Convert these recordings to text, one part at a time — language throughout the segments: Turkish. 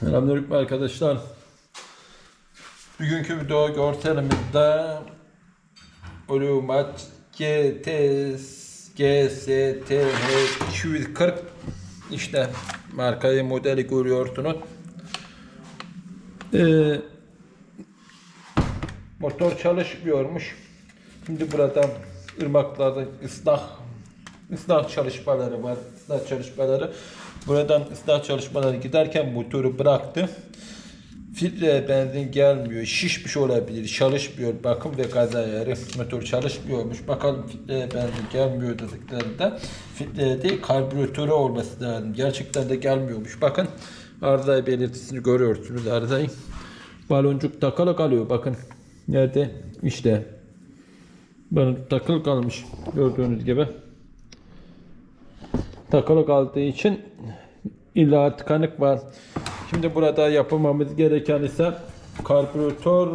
Selamünaleyküm arkadaşlar. Bugünkü video görselimizde Ulumat GTS GSTH 240 işte markayı modeli görüyorsunuz. Ee, motor çalışmıyormuş. Şimdi burada ırmaklarda ıslah ıslah çalışmaları var. Islah çalışmaları. Buradan ıslah çalışmaları giderken motoru bıraktı. Filtre benzin gelmiyor. Şişmiş olabilir. Çalışmıyor. Bakım ve gaz ayarı. Motor çalışmıyormuş. Bakalım filtre benzin gelmiyor dediklerinde filtre değil karbüratörü olması lazım. Gerçekten de gelmiyormuş. Bakın arıza belirtisini görüyorsunuz arızayı. Baloncuk takılı kalıyor. Bakın nerede? İşte Baloncuk takılı kalmış. Gördüğünüz gibi takılı kaldığı için illa tıkanık var. Şimdi burada yapmamız gereken ise karbüratör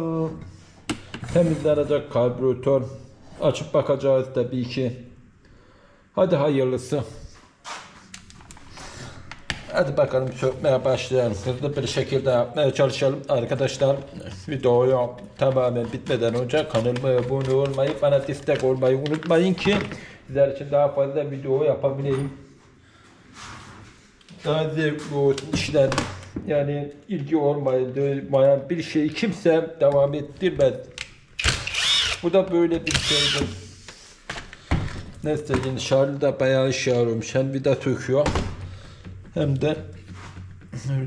temizlenecek karbüratör açıp bakacağız tabii ki. Hadi hayırlısı. Hadi bakalım sökmeye başlayalım. Hızlı bir şekilde yapmaya çalışalım. Arkadaşlar videoyu tamamen bitmeden önce kanalıma abone olmayı, bana destek olmayı unutmayın ki sizler için daha fazla video yapabileyim. Daha zevkli olsun işler. Yani ilgi olmayan bir şeyi kimse devam ettirmez. Bu da böyle bir şeydir. Neyse yine Charlie da bayağı iş yarıyormuş. Hem vida söküyor hem de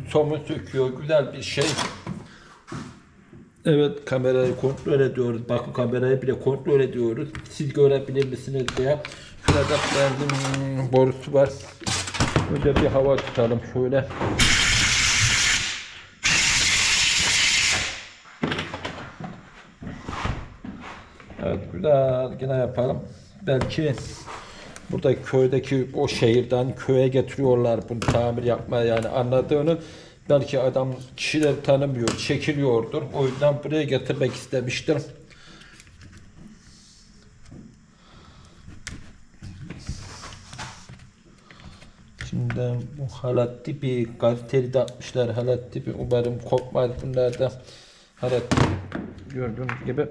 somun söküyor. Güzel bir şey. Evet kamerayı kontrol ediyoruz. Bakın kamerayı bile kontrol ediyoruz. Siz görebilir misiniz diye. Şurada benzin borusu var. Önce bir hava tutalım şöyle. Evet güzel yine yapalım. Belki burada köydeki o şehirden köye getiriyorlar bunu tamir yapmaya yani anladığını belki adam kişiler tanımıyor, çekiliyordur. O yüzden buraya getirmek istemiştir. Şimdi bu halat tipi kaliteli atmışlar halat tipi. Umarım kopmaz bunlar da. Halat tipi gördüğünüz gibi.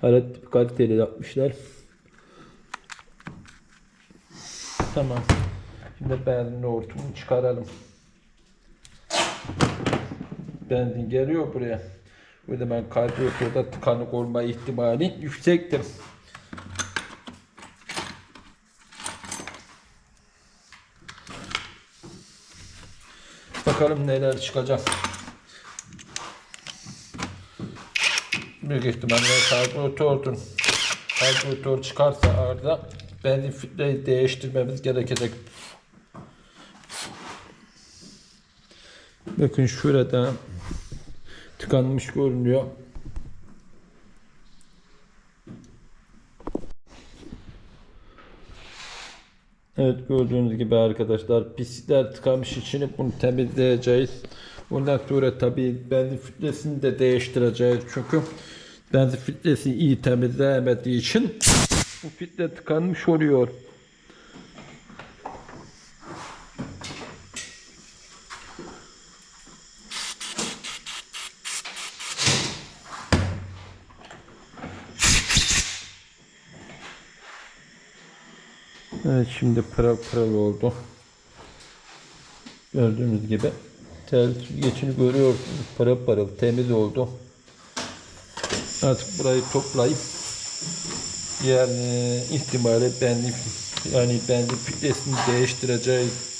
Halat tipi kaliteli atmışlar. Tamam. Şimdi benzin hortumunu çıkaralım. Benzin geliyor buraya. O zaman karbüratörde tıkanık olma ihtimali yüksektir Bakalım neler çıkacak. Büyük ihtimalle karbüratördür. Karbüratör çıkarsa arada benzin filtreyi değiştirmemiz gerekecek. Bakın şurada tıkanmış görünüyor. Evet gördüğünüz gibi arkadaşlar pislikler tıkamış içini bunu temizleyeceğiz. Ondan sonra tabi benzin filtresini de değiştireceğiz çünkü benzin filtresi iyi temizleyemediği için bu filtre tıkanmış oluyor. Evet şimdi pırıl pırıl oldu. Gördüğünüz gibi tel geçini görüyorsunuz. Pırıl pırıl temiz oldu. Artık burayı toplayıp yani ihtimali benzin yani benzin filtresini değiştireceğiz.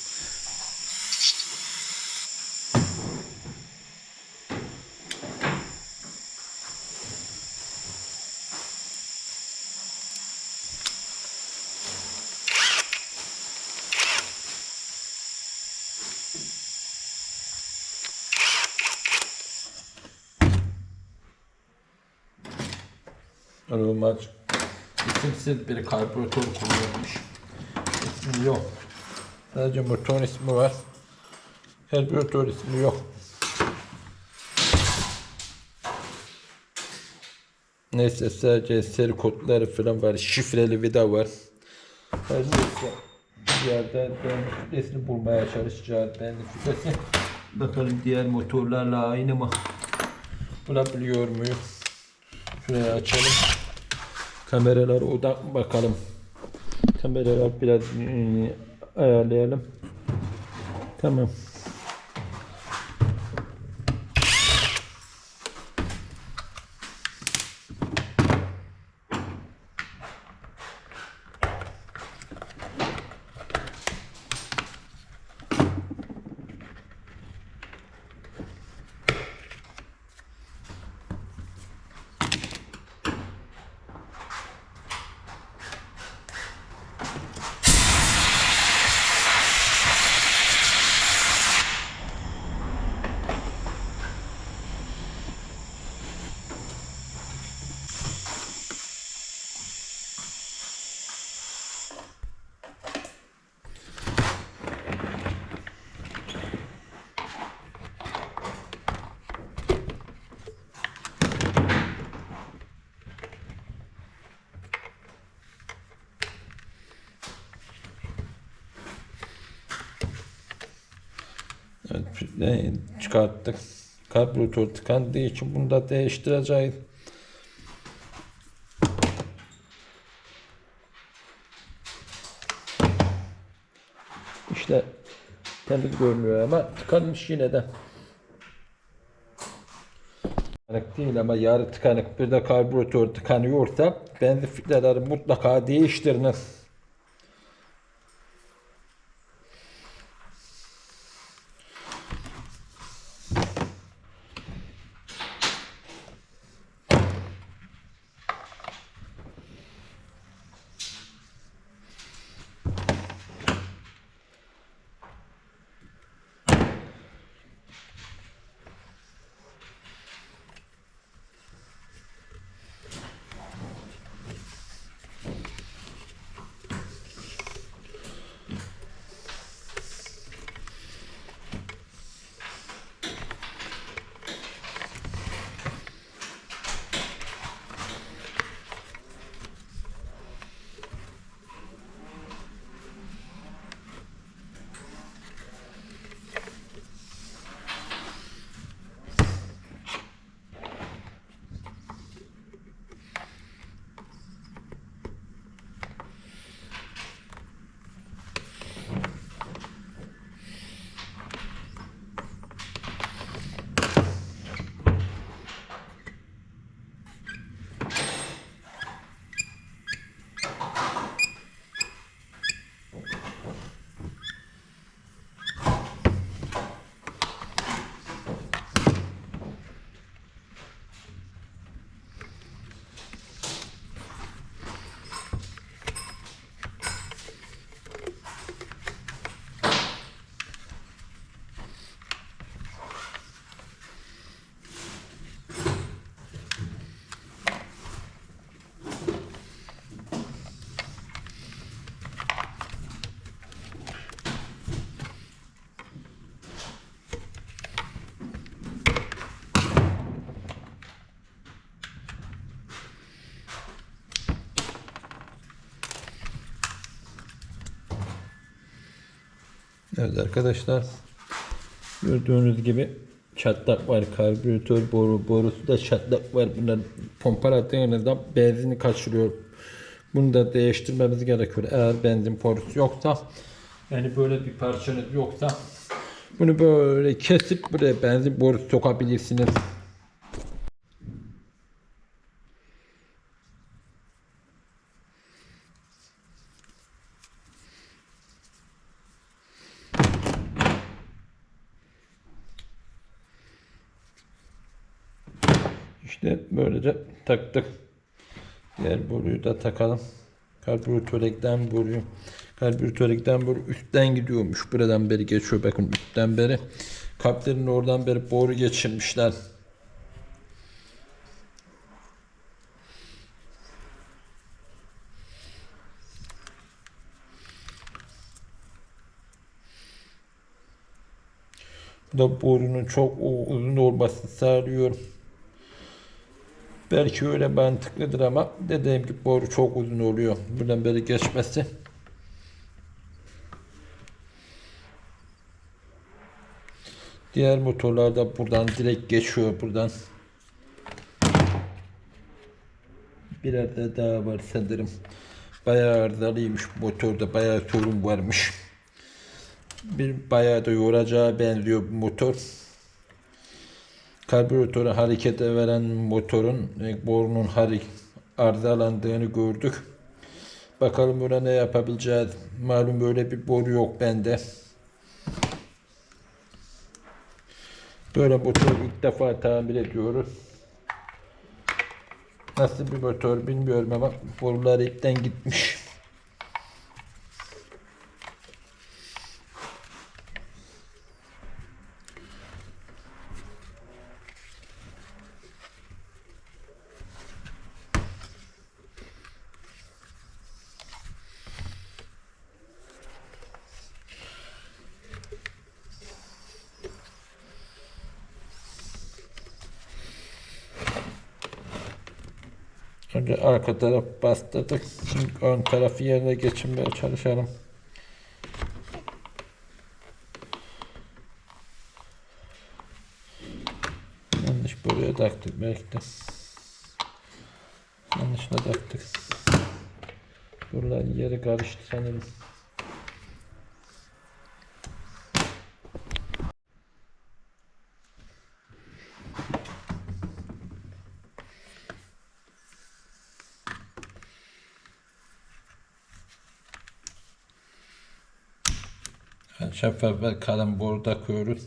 Aroma isimsiz bir karbüratör kullanmış. İsmi yok. Sadece motor ismi var. Karbüratör ismi yok. Neyse sadece seri kodları falan var. Şifreli vida var. Her neyse bir yerde ben fitesini bulmaya çalışacağız. Ben fitesi Bakalım diğer motorlarla aynı mı? Bulabiliyor muyum? Şurayı açalım. Kameralar odak bakalım. Kameralar biraz e, ayarlayalım. Tamam. Evet, ne çıkarttık. Karbüratör tıkandığı için bunu da değiştireceğiz. İşte temiz görünüyor ama tıkanmış yine de. Tıkanık değil ama yarı tıkanık bir de karbüratör tıkanıyorsa benzin filtreleri mutlaka değiştiriniz. Evet arkadaşlar gördüğünüz gibi çatlak var karbüratör boru borusu da çatlak var. Bundan pompalattığınızda benzini kaçırıyor. Bunu da değiştirmemiz gerekiyor eğer benzin borusu yoksa. Yani böyle bir parçanız yoksa bunu böyle kesip buraya benzin borusu sokabilirsiniz İşte böylece taktık. Diğer boruyu da takalım. Karbüratöre giden boruyu. Karbüratöre giden boru üstten gidiyormuş. Buradan beri geçiyor. Bakın üstten beri. Kaplerin oradan beri boru geçirmişler. Bu da borunun çok uzun olmasını sağlıyor. Belki öyle mantıklıdır ama dediğim gibi boru çok uzun oluyor. Buradan beri geçmesi. Diğer motorlar da buradan direkt geçiyor buradan. Bir adet daha var sanırım. Bayağı arızalıymış motorda bayağı sorun varmış. Bir bayağı da yoracağı benziyor bu motor. Karbüratörü harekete veren motorun e, borunun harek arızalandığını gördük. Bakalım buna ne yapabileceğiz. Malum böyle bir boru yok bende. Böyle motor ilk defa tamir ediyoruz. Nasıl bir motor bilmiyorum ama borular ipten gitmiş. Önce arka taraf bastırdık. Şimdi ön tarafı yerine geçirmeye çalışalım. Yanlış buraya taktık belki de. Yanlışla taktık. Buraların yeri karıştı sanırım. Şeffaf ve kalın boru takıyoruz.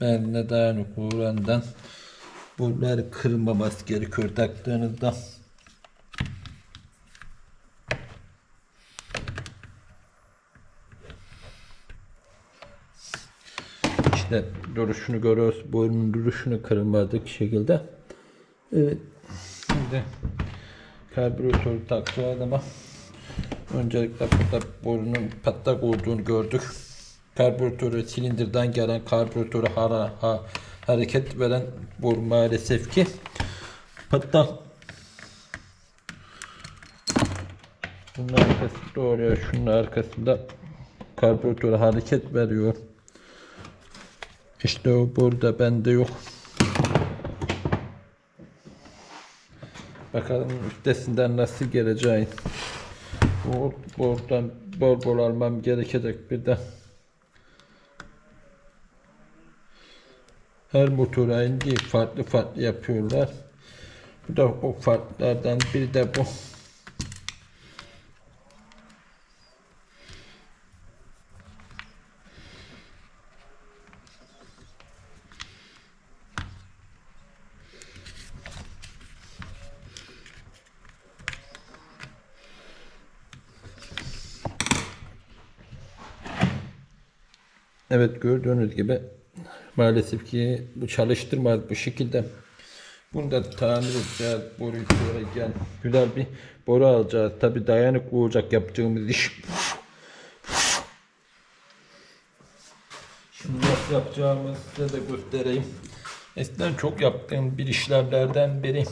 Beline dayanıklı orandan boruları kırmaması gerekiyor taktığınızda. İşte duruşunu görüyoruz. Borunun duruşunu kırmadık şekilde. Evet. Şimdi karbüratörü takacağız ama öncelikle burada borunun patlak olduğunu gördük. Karbüratörü silindirden gelen karbüratörü hara, ha, hareket veren boru maalesef ki patlak. Bunun arkası doğru. Şunun arkasında karbüratörü hareket veriyor. İşte o burada bende yok. Bakalım üstesinden nasıl geleceğim. Bu buradan bol bol almam gerekecek bir de. Her motor aynı değil. Farklı farklı yapıyorlar. Bu da o farklardan biri de bu. Evet gördüğünüz gibi maalesef ki bu çalıştırmaz bu şekilde. Bunu da tamir edeceğiz. Boruyu gel. Güzel bir boru alacağız. Tabi dayanıklı olacak yapacağımız iş. Şimdi nasıl yapacağımızı size de göstereyim. Eskiden çok yaptığım bir işlemlerden biri.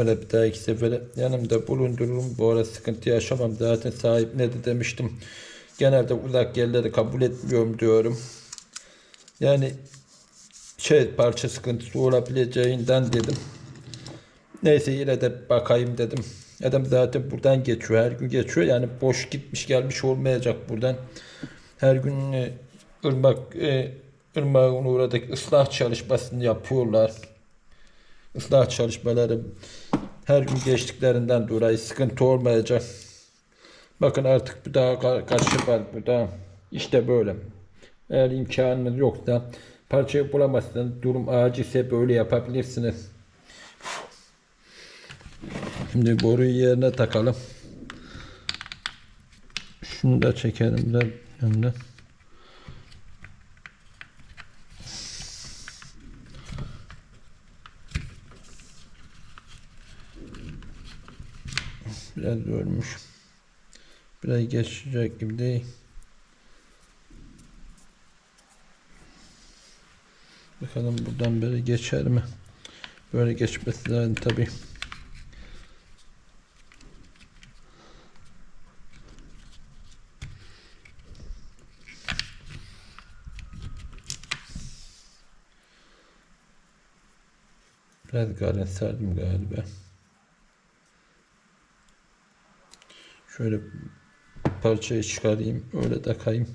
Şöyle bir daha iki sefere yanımda bulundururum. Bu ara sıkıntı yaşamam. Zaten sahip ne de demiştim. Genelde uzak yerleri kabul etmiyorum diyorum. Yani şey parça sıkıntısı olabileceğinden dedim. Neyse yine de bakayım dedim. Adam zaten buradan geçiyor. Her gün geçiyor. Yani boş gitmiş gelmiş olmayacak buradan. Her gün e, ırmak e, ırmağın uğradık ıslah çalışmasını yapıyorlar ıslah çalışmaları her gün geçtiklerinden dolayı sıkıntı olmayacak. Bakın artık bu daha karşı var bu da işte böyle. Eğer imkanınız yoksa parçayı bulamazsanız durum acilse böyle yapabilirsiniz. Şimdi boruyu yerine takalım. Şunu da çekelim de önde. Biraz yormuş. Biraz geçecek gibi değil. Bakalım buradan böyle geçer mi? Böyle geçmesi lazım tabii. Biraz garen serdim galiba. Şöyle parçayı çıkarayım. Öyle takayım.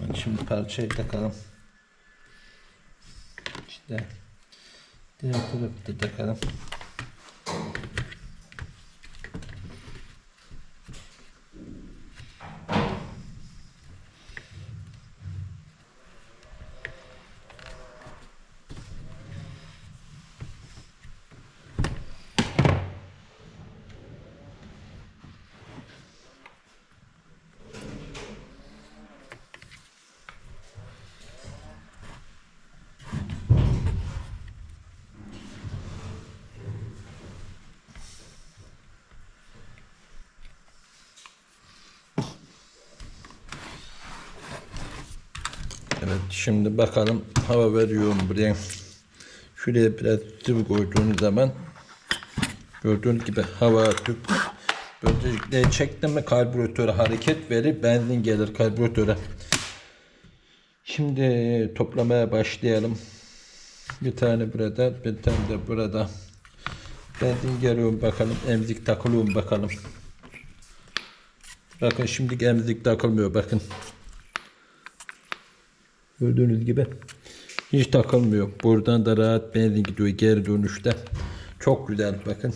Yani Şimdi parçayı takalım. İşte diğer tarafı da takalım. Şimdi bakalım hava veriyorum buraya. Şuraya biraz sıvı koyduğunuz zaman gördüğünüz gibi hava atıp böylelikle çektim mi karbüratöre hareket verir benzin gelir karbüratöre. Şimdi toplamaya başlayalım. Bir tane burada bir tane de burada. Benzin geliyorum bakalım emzik takılıyor mu bakalım. Bakın şimdi emzik takılmıyor bakın. Gördüğünüz gibi hiç takılmıyor. Buradan da rahat benzin gidiyor geri dönüşte. Çok güzel bakın.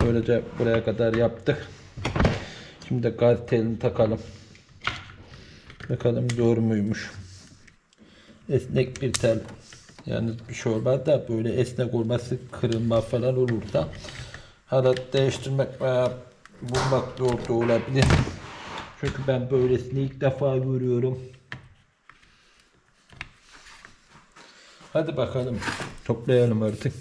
Böylece buraya kadar yaptık. Şimdi de gaz telini takalım. Bakalım doğru muymuş. Esnek bir tel. Yani bir şey olmaz da böyle esnek olması kırılma falan olursa halat değiştirmek veya bulmak zor olabilir. Çünkü ben böylesini ilk defa görüyorum. Hadi bakalım toplayalım artık.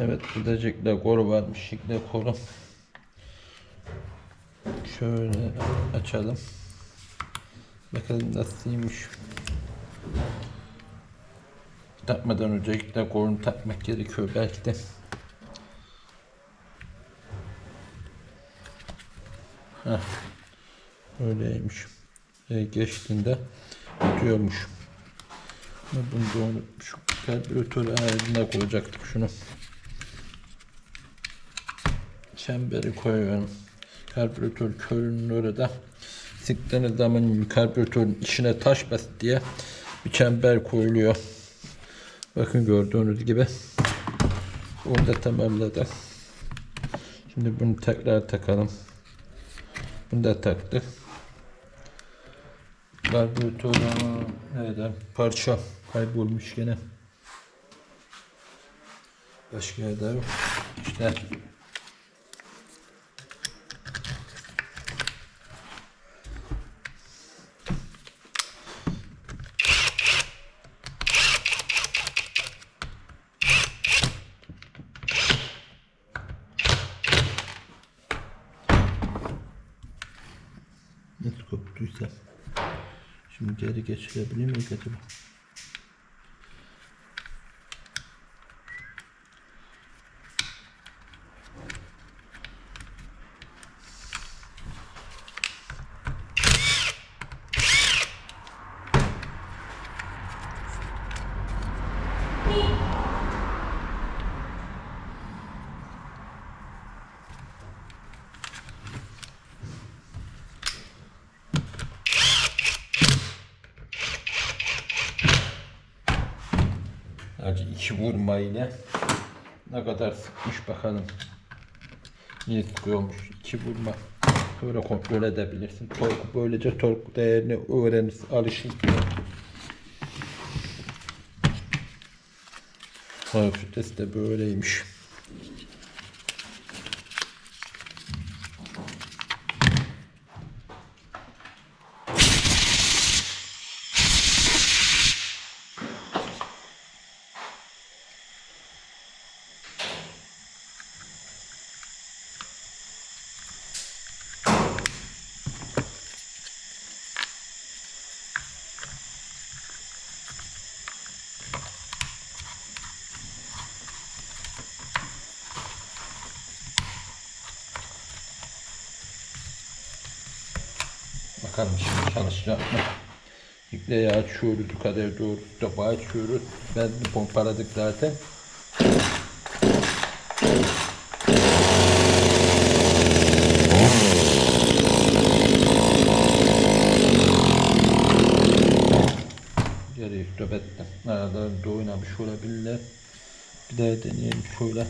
Evet gidecekler koru varmış şekilde koru. Şöyle açalım. Bakalım nasılmış. Takmadan öncelikle korunu takmak gerekiyor belki de. Heh. Öyleymiş. E, geçtiğinde tutuyormuş. Bunu da unutmuş. Karbüratör haline koyacaktık şunu. Çemberi koyuyorum. Karbüratör körünün orada. Sıktığınız zaman karbüratörün içine taş bas diye bir çember koyuluyor. Bakın gördüğünüz gibi. Bunu da tamamladı. Şimdi bunu tekrar takalım. Bunu da taktık. Karbüratörün nerede? Parça kaybolmuş gene. Başka yerde yok. İşte Nasıl koptuysa. Şimdi geri geçirebilir miyiz acaba? İki vurma ile ne kadar sıkmış bakalım. Niye sıkıyormuş iki vurma. Böyle kontrol edebilirsin. Torku böylece tork değerini öğrenirsin, alışırsın. Hafiftes de böyleymiş. Şimdi çalışacak mı? İpneyi açıyoruz, kadar doğru topu açıyoruz. Ben pompaladık zaten. Yarı stop ettim. Aralarında oynamış olabilirler. Bir daha deneyelim şöyle.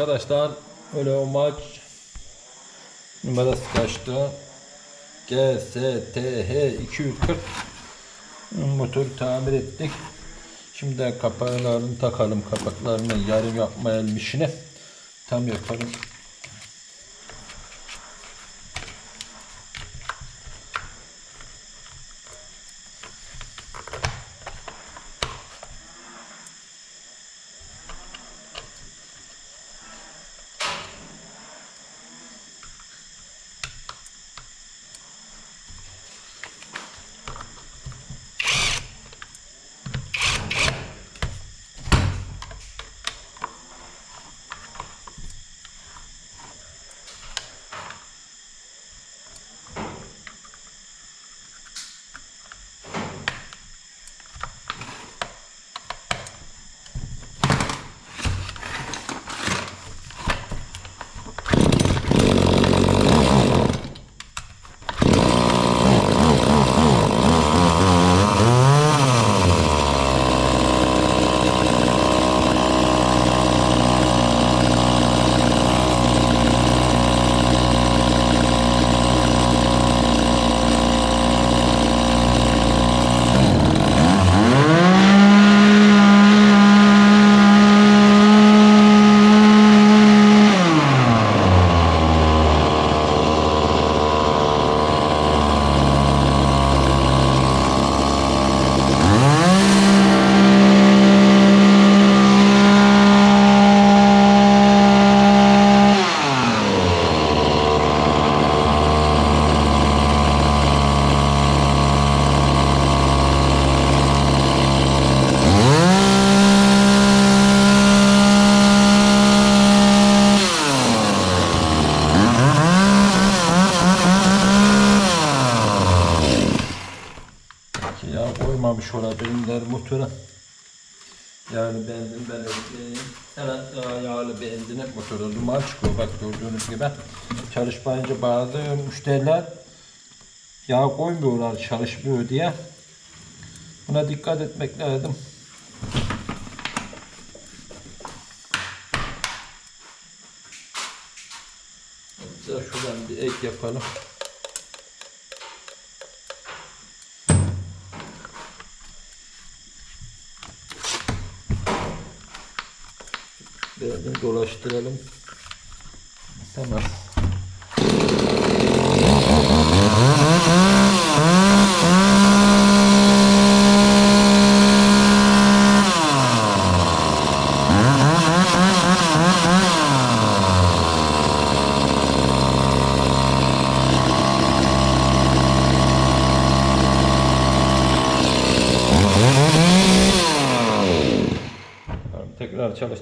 Arkadaşlar öyle o maç numarası kaçtı? GSTH 240 motoru tamir ettik. Şimdi de kapaklarını takalım. Kapaklarını yarım yapmayalım işini. Tam yaparım. Koymuyorlar çalışmıyor diye. Buna dikkat etmek lazım. Hatta şuradan bir ek yapalım. Biraz dolaştıralım. Tamam,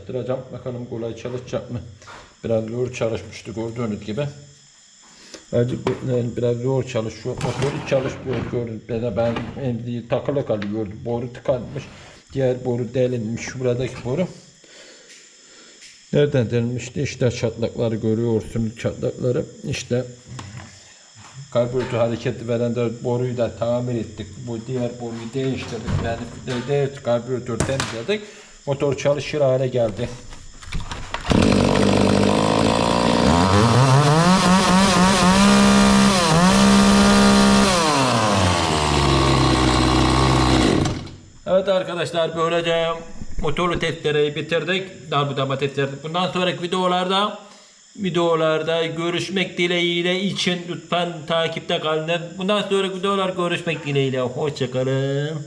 Tekrar çalıştıracağım. Bakalım kolay çalışacak mı? Biraz zor çalışmıştı gördüğünüz gibi. Yani biraz zor çalışıyor. Motor hiç çalışmıyor gibi. Ben emziği takılı kalıyor. Boru tıkanmış. Diğer boru delinmiş. Buradaki boru. Nereden delinmişti? İşte çatlakları görüyorsunuz. Çatlakları. İşte karbüratör hareketi veren de boruyu da tamir ettik. Bu diğer boruyu değiştirdik. Yani de, de, karbüratör temizledik. Motor çalışır hale geldi. Evet arkadaşlar böylece motorlu testleri bitirdik. Darbudama testleri. Bundan sonraki videolarda videolarda görüşmek dileğiyle için lütfen takipte kalın. Bundan sonraki videolar görüşmek dileğiyle. Hoşçakalın.